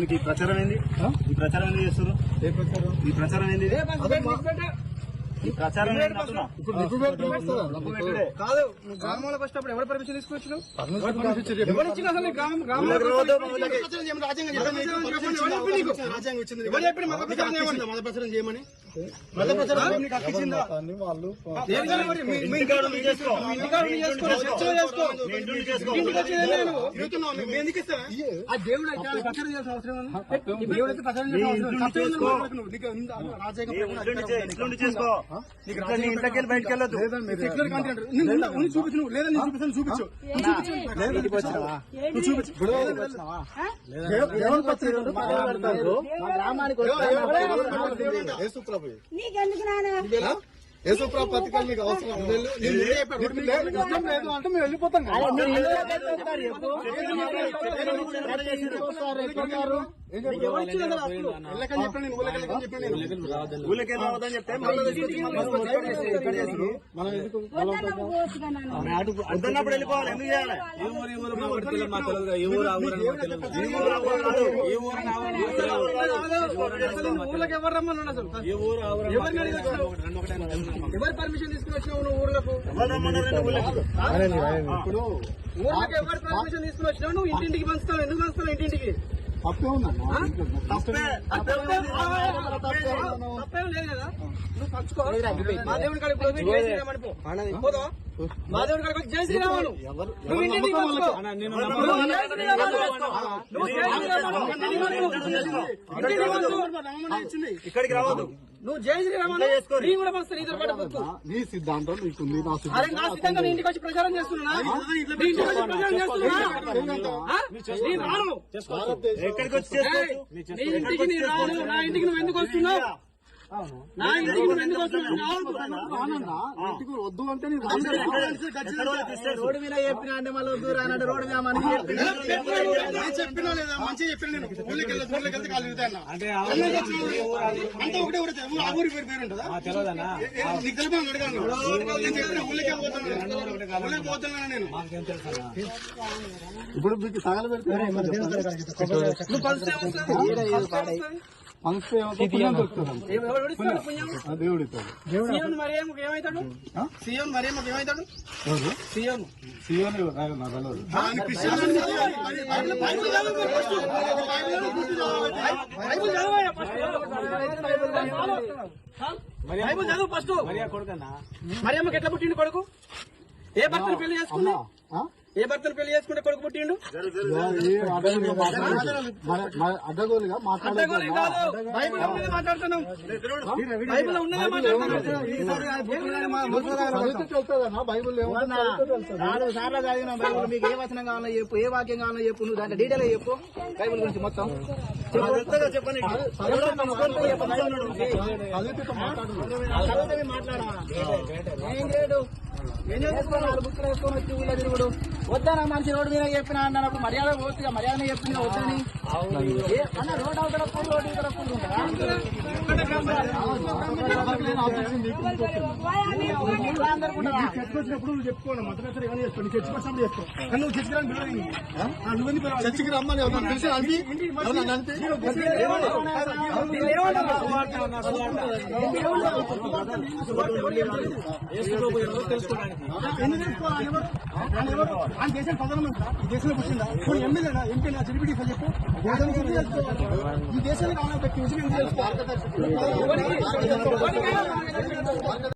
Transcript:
మీకు ఈ ప్రచారం ఏంది? ఈ ప్రచారం ఏంది చేస్తారు ఈ ప్రచారం ఏంది? ఈ ప్రచారం. కాదు గ్రామంలోకి వచ్చినప్పుడు ఎవరు పర్మిషన్ తీసుకొచ్చినావు. ఎవరు ఇచ్చిన అసలు. రాజ్యాంగం. ఎవరు చెప్పింది మత ప్రచారం చేయమని? మత ప్రచారం చేయమని మత ప్రచారం నీకు హక్కు ఇచ్చిందా? దాన్ని వాళ్ళు ఇంట్లోకి బయటకు చూపించు. లేదా చూపించు చూపించు చూపించు యేసుప్రభు నీకెందుకు నాన్న నీకు అవసరం లేదు అంటే మేము వెళ్ళిపోతాం చెప్తే. మనం ఎందుకు ఎవరు రమ్మన్నాడు అసలు? ఎవరు పర్మిషన్ తీసుకుని వచ్చినావు నువ్వు ఊర్లకు? ఎవరు రమ్మన్నారంటే ఊళ్ళకి? ఇప్పుడు ఊర్లకు ఎవరు పర్మిషన్ తీసుకుని వచ్చినావు? నువ్వు ఇంటింటికి పంచుతావు. ఎందుకు పంచుతావు ఇంటింటికి? తప్పే ఉందన్న తప్పే. లేదు కదా? నువ్వు పంచుకో. మా దేవుడి కాడికి పోయి జై శ్రీరామ్ అని పో పోదావా? మా దేవుడి కాడికి వచ్చి జై శ్రీరామ్ అను ఎవరు నువ్వు జై శ్రీరామ్ అను. నువ్వు జై శ్రీరామ్ అను. ఇంటింటికి పంచుకో. ఇంటింటికి పంచుకో. ఇక్కడికి రావద్దు. నువ్వు జై శ్రీరామ్ అను. నీ కూడా పంచుతా నీతో పాటు పొత్తు. నీ సిద్ధాంతం నీకు నీ నా అరే సిద్ధాంతం నా సిద్ధంగా నీ ఇంటికి వచ్చి ప్రచారం చేస్తున్నా నీ ఇంటికి వచ్చి ప్రచారం చేస్తున్నా ఆ? నీ రాను. ఎక్కడికి వచ్చి ఏయ్, చేసుకోవచ్చు? నీ ఇంటికి నీ రాను నా ఇంటికి నువ్వు ఎందుకు వస్తున్నావు? వద్దు అంటే. రోడ్డు మీద చెప్పిన అంటే మళ్ళీ వద్దు రానంటే రోడ్డు మీద చెప్పినా లేదా? మంచిగా చెప్పిన నేను. ఊళ్ళకి వెళ్ళదు ఊళ్ళకి వెళ్తే కాలు తిరుగుతాయి అన్న. అంతా ఒకటే ఊరు ఊరు- ఆ ఊరి పేరు పేరు ఉంటుందా ఏ- ఏ- నీకు తెలిపి నన్ను అడిగాను నేను. చెప్పిన ఊళ్ళకే పోతాను ఊళ్ళకి పోతాను నేను. ఇప్పుడు మీకు తగలబెడితే నువ్వు సీఎం ఏమవుతాడు సీఎం ఏమవుతాడు CM. CM Bible first. First. మరియమ్మకి ఎట్లా పుట్టిండు కొడుకు? ఏ భర్తను పెళ్ళి చేసుకున్నా ఆ? ఏ భర్తను పెళ్ళి చేసుకుంటే కొడుకు పుట్టిండు? అడ్డగోలుగా మాట్లాడుతున్నాం. బైబిల్ ఉన్నదే మాట్లాడుతున్నాం. బైబుల్ నాలుగు సార్లు చదివిన బైబుల్ మీకు ఏ వచనం కావాలో చెప్పు ఏ వాక్యం కావాలో చెప్పు నువ్వు దాంట్లో డీటెయిల్ చెప్పు. బైబుల్ గురించి మొత్తం. చెప్పండి. మాట్లాడమా ఏం చేయడు ఏం చేసుకుని నాలుగు బుక్కులు వేసుకొని వచ్చి ఊళ్ళో తిరుగుడు వద్దానా మనిషి రోడ్డు మీద చెప్పినా అన్నప్పుడు మర్యాద పోతుంది మర్యాద చెప్పిన వద్దని అన్న రోడ్ అవతల పూలు రోడ్డు ఇతర పూలు నువ్వు చెప్పుకోవాలి ఏమైనా చేసుకో చేసుకో నువ్వు నువ్వెందుకు రమ్మని తెలిసి అంది అంతే? ఆయన దేశం ప్రధానమంత్రి ఈ దేశంలో పుట్టిందా ఇప్పుడు ఎమ్మెల్యేనా ఎంపీ నా చెలిపిటి చెప్పు దేశానికి ఎందుకు తెలుసుకోవాలి? ఈ దేశానికి విషయం ఎందుకు తెలుసుకోవాలి?